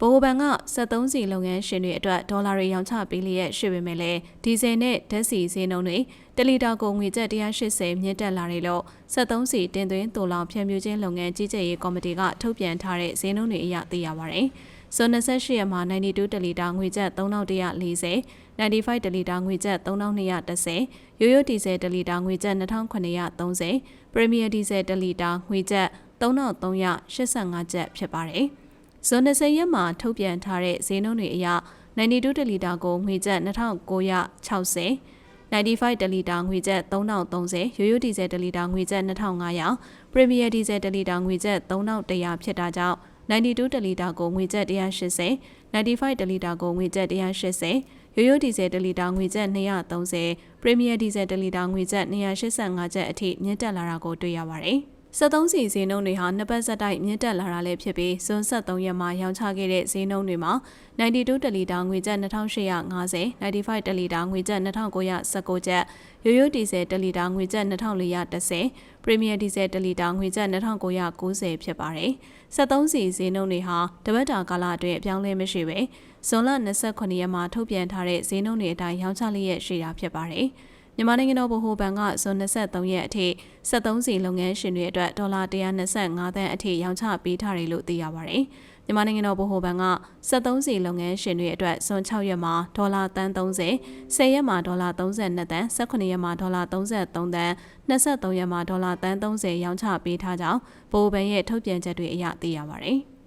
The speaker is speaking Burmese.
ဗဟိုဘဏ်က73စီလုပ်ငန်းရှင်တွေအတွက်ဒေါ်လာတွေရောင်းချပေးလျက်ရှိပေမဲ့လည်းဒီဇယ်နဲ့ဓာတ်ဆီဈေးနှုန်းတွေတလီတာကိုငွေကျပ်180မြင့်တက်လာတယ်လို့73စီတင်သွင်းတူလောင်ဖြန့်ဖြူးခြင်းလုပ်ငန်းကြီးကြပ်ရေးကော်မတီကထုတ်ပြန်ထားတဲ့ဈေးနှုန်းတွေအရသိရပါတယ်။ဇွန်28ရက်မှာ92တလီတာငွေကျပ်3140 95တလီတာငွေကျပ်3210ရိုးရိုးဒီဇယ်တလီတာငွေကျပ်2930ပရီမီယာဒီဇယ်တလီတာငွေကျပ်3385ကျပ်ဖြစ်ပါတယ်။ ဇွန်20ရက်မှာထုတ်ပြန်ထားတဲ့ဈေးနှုန်းတွေအရ92တလီတာကိုငွေကျပ်2960 95တလီတာငွေကျပ်3030ရိုးရိုးဒီဇယ်တလီတာငွေကျပ်2500ပရီမီယာဒီဇယ်တလီတာငွေကျပ်3100ဖြစ်တာကြောင့်92တလီတာကိုငွေကျပ်180 95တလီတာကိုငွေကျပ်180ရိုးရိုးဒီဇယ်တလီတာငွေကျပ်230ပရီမီယာဒီဇယ်တလီတာငွေကျပ်285ကျပ်အထိမြင့်တက်လာတာကိုတွေ့ရပါတယ်။ 73စီဈေးနှုန်းတွေဟာနှစ်ပတ်ဆက်တိုက်မြင့်တက်လာတာလည်းဖြစ်ပြီးဇွန်73ရက်မှာရောင်းချခဲ့တဲ့ဈေးနှုန်းတွေမှာ92တလီတာငွေကျပ်2850 95တလီတာငွေကျပ်2919ကျပ်ရိုးရိုးဒီဇယ်တလီတာငွေကျပ်2410ပရီမီယာဒီဇယ်တလီတာငွေကျပ်2990ဖြစ်ပါတယ်73စီဈေးနှုန်းတွေဟာတပတ်တာကာလအတွင်းအပြောင်းလဲမရှိပဲဇွန်လ29ရက်မှာထုတ်ပြန်ထားတဲ့ဈေးနှုန်းတွေအတိုင်းရောင်းချလျက်ရှိတာဖြစ်ပါတယ်။ မြန်မာနိုင်ငံတော်ဗဟိုဘဏ်ကဇွန်23ရက်အထိ73စီလုပ်ငန်းရှင်တွေအတွက်ဒေါ်လာ125သန်းအထိရောင်းချပေးထားတယ်လို့သိရပါတယ်။မြန်မာနိုင်ငံတော်ဗဟိုဘဏ်က73စီလုပ်ငန်းရှင်တွေအတွက်ဇွန်6ရက်မှာဒေါ်လာတန်း30 10ရက်မှာဒေါ်လာ32သန်း18ရက်မှာဒေါ်လာ33သန်း23ရက်မှာဒေါ်လာတန်း30ရောင်းချပေးထားကြောင်းဗဟိုဘဏ်ရဲ့ထုတ်ပြန်ချက်တွေအရသိရပါတယ်။